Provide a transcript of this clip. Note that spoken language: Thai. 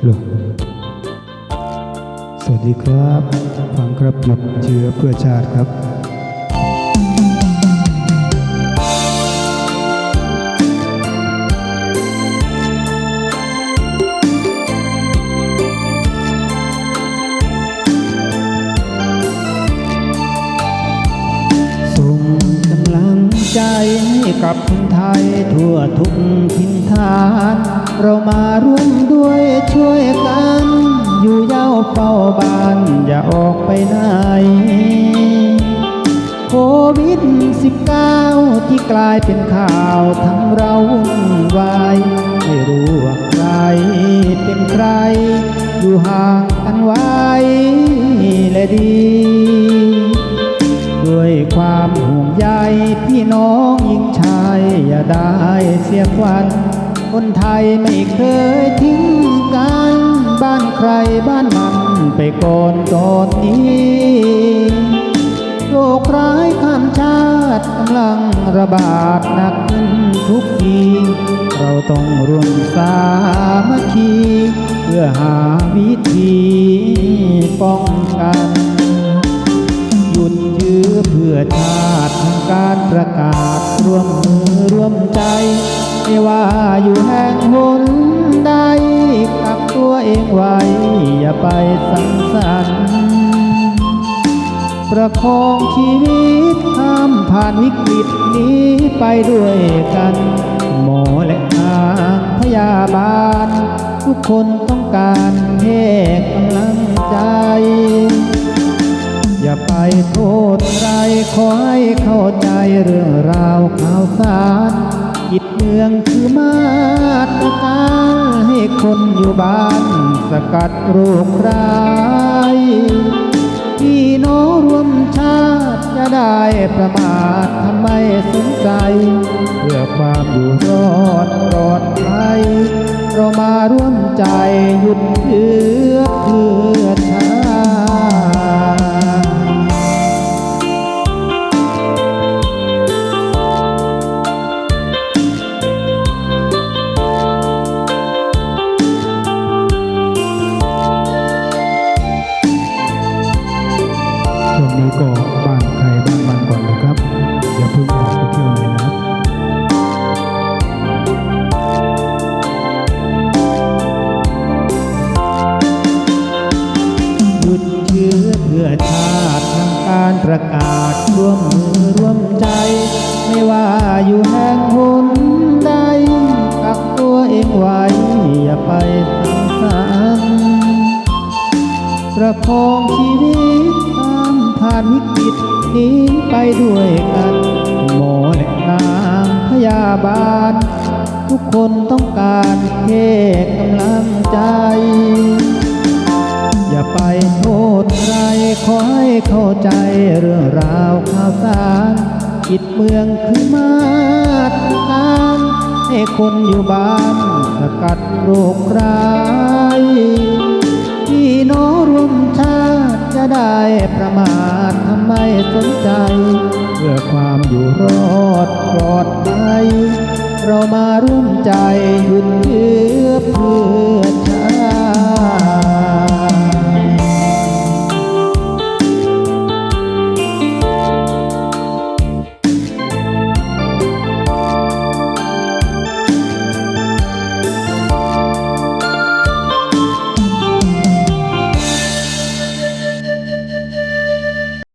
สวัสดีครับฟังครับหยุดเชื้อเพื่อชาติครับส่งกำลังใจให้กับคนไทยทั่วทุกทินฐาน เรามาร่วมด้วยช่วยกัน อยู่เย้าเฝ้าบ้าน อย่าออกไปไหนโควิด 19 ที่กลายเป็นข่าวทั้งเราวุ่นวายไม่รู้ว่าใครเป็นใคร อยู่ห่างกันไว้และดี ด้วยความห่วงใยพี่น้องหญิงชาย อย่าได้เสียควัน คนไทยไม่เคยทิ้งกันบ้านใครบ้านมันไปก่อนตอนนี้โรคร้ายข้ามชาติกำลังระบาดหนักขึ้นทุกที เราต้องร่วมสามัคคี เพื่อหาวิธีป้องกัน เพื่อชาติทำการประกาศร่วมมือร่วมใจ ไม่ว่าอยู่แห่งหนใดกักตัวเองไว้ อย่าไปสังสรรค์ประคองชีวิตข้ามผ่านวิกฤตนี้ไปด้วยกัน หมอและทางพยาบาล ทุกคนต้องการให้กำลังใจ โทษใครขอให้เข้าใจเรื่องราวข่าวสารจิตเมืองคือมาตรการให้คนอยู่บ้านสกัดโรคร้ายพี่น้องรวมชาติจะได้ประมาททำไมสนใจ เพื่อความอยู่รอดปลอดภัยเรามาร่วมใจหยุดเชื้อเพื่อชาติ พื่อชาติทำการประกาศร่วมมือร่วมใจ ไม่ว่าอยู่แห่งหนใดกักตัวเองไว้ อย่าไปสังสรรประคองชีวิตข้ามผ่านวิกฤตนี้ไปด้วยกันหมอและนางพยาบาล ทุกคนต้องการแค่กำลังใจ อย่าไปโทษ ขอให้เข้าใจเรื่องราวข่าวสารจิตเมืองคือมาตรการให้คนอยู่บ้านสกัดโรคร้ายพี่น้องรวมชาติจะได้ประมาททำไมสนใจ เพื่อความอยู่รอดปลอดภัยเรามาร่วมใจหยุดเชื้อเพื่อ